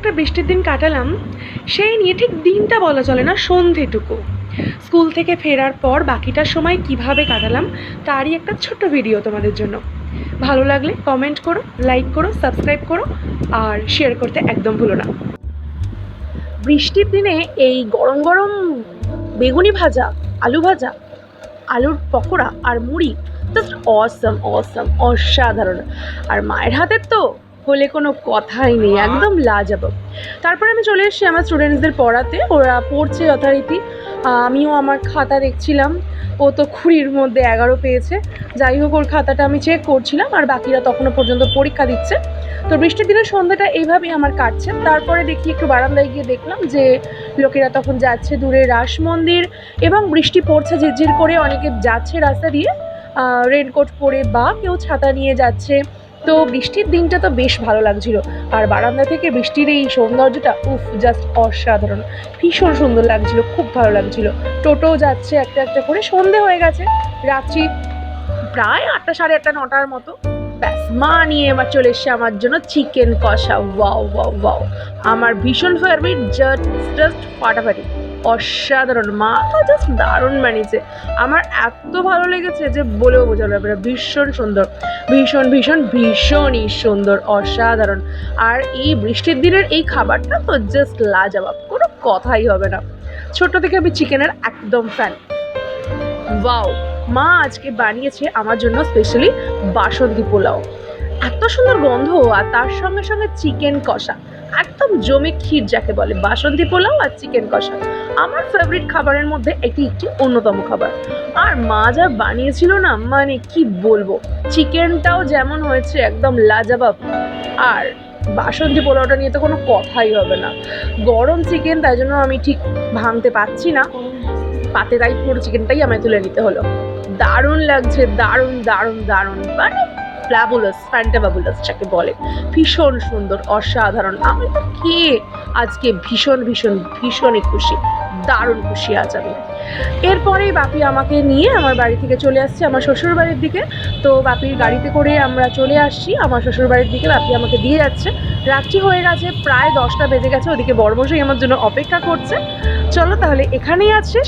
একটা বৃষ্টির দিন কাটালাম, সেই নিয়ে ঠিক দিনটা বলা চলে না সন্ধেটুকু। স্কুল থেকে ফেরার পর বাকিটার সময় কীভাবে কাটালাম, তারই একটা ছোট্ট ভিডিও তোমাদের জন্য। ভালো লাগলে কমেন্ট করো লাইক করো সাবস্ক্রাইব করো, আর শেয়ার করতে একদম ভুলো না। বৃষ্টির দিনে এই গরম গরম বেগুনি ভাজা, আলু ভাজা, আলুর পকোড়া আর মুড়ি জাস্ট অসম অসম অসাধারণ। আর মায়ের হাতের তো হলে কোনো কথাই নেই একদম লাজবাব। তারপরে আমি চলে এসেছি আমার স্টুডেন্টসদের পড়াতে। ওরা পড়ছে যথারীতি আমিও আমার খাতা দেখছিলাম। ও তো কুড়ির মধ্যে এগারো পেয়েছে। যাই হোক ওর খাতাটা আমি চেক করছিলাম আর বাকিরা তখনও পর্যন্ত পরীক্ষা দিচ্ছে। তো বৃষ্টির দিনের সন্ধ্যাটা এইভাবেই আমার কাটছে। তারপরে দেখি একটু বারান্দায় গিয়ে দেখলাম যে লোকেরা তখন যাচ্ছে দূরে রাস মন্দির এবং বৃষ্টি পড়ছে ঝিরঝির করে। অনেকে যাচ্ছে রাস্তা দিয়ে। রেনকোট পরে বা কেউ ছাতা নিয়ে যাচ্ছে। তো বৃষ্টির দিনটা তো বেশ ভালো লাগছিল। আর বারান্দা থেকে বৃষ্টির এই সৌন্দর্যটা, উফ জাস্ট অসাধারণ। ভীষণ সুন্দর লাগছিল, খুব ভালো লাগছিল। টোটো যাচ্ছে একটা একটা করে, সন্ধে হয়ে গেছে। রাত্রি প্রায় আটটা, সাড়ে আটটা, নটার মতো। মা নিয়ে এবার চলে এসছে আমার জন্য চিকেন কষা। ওয়াও ওয়াও ওয়াও আমার ভীষণ ফেভারিট জাস্ট জাস্ট ফাটাফাটি অসাধারণ। মা তো জাস্ট দারুণ বানিয়েছে। আমার এত ভালো লেগেছে যে বলেও বোঝানো যাবে না, ভীষণ সুন্দর। ভীষণ ভীষণ, ভীষণই সুন্দর, অসাধারণ। আর এই বৃষ্টির দিনের এই খাবারটা তো জাস্ট লাজবাব, কোনো কথাই হবে না। ছোট থেকে আমি চিকেনের একদম ফ্যান ওয়াও মা আজকে বানিয়েছে আমার জন্য স্পেশালি বাসন্তী পোলাও। এত সুন্দর গন্ধ আর তার সঙ্গে সঙ্গে চিকেন কষা। একদম জমে ক্ষীর যাকে বলে, বাসন্তী পোলাও আর চিকেন কষা। আমার ফেভারিট খাবারের মধ্যে এটি একটি অন্যতম খাবার। আর মা যা বানিয়েছিল না মানে কি বলব? চিকেনটাও যেমন হয়েছে, একদম লাজাবাব। আর বাসন্তী পোলাওটা নিয়ে তো কোনো কথাই হবে না। গরম চিকেন তাই জন্য আমি ঠিক ভাঙতে পারছি না। পাতে তাই পুরো চিকেনটাই আমায় তুলে নিতে হলো। দারুণ লাগছে, দারুণ দারুণ দারুণ। মানে ফ্ল্যাবুলাস ফ্যান্টাবাবুলাস যাকে বলে। ভীষণ সুন্দর, অসাধারণ। আমি তো খেয়ে আজকে ভীষণ ভীষণ, ভীষণই খুশি। দারুণ খুশি আজ আমি। এরপরেই বাপি আমাকে নিয়ে আমার বাড়ি থেকে চলে আসছে আমার শ্বশুর বাড়ির দিকে। তো বাপির গাড়িতে করে আমরা চলে আসছি আমার শ্বশুর বাড়ির দিকে। বাপি আমাকে দিয়ে যাচ্ছে। রাত্রি হয়ে গেছে, প্রায় দশটা বেজে গেছে। ওদিকে বড়মশাই আমার জন্য অপেক্ষা করছে। চলো তাহলে এখানেই আছে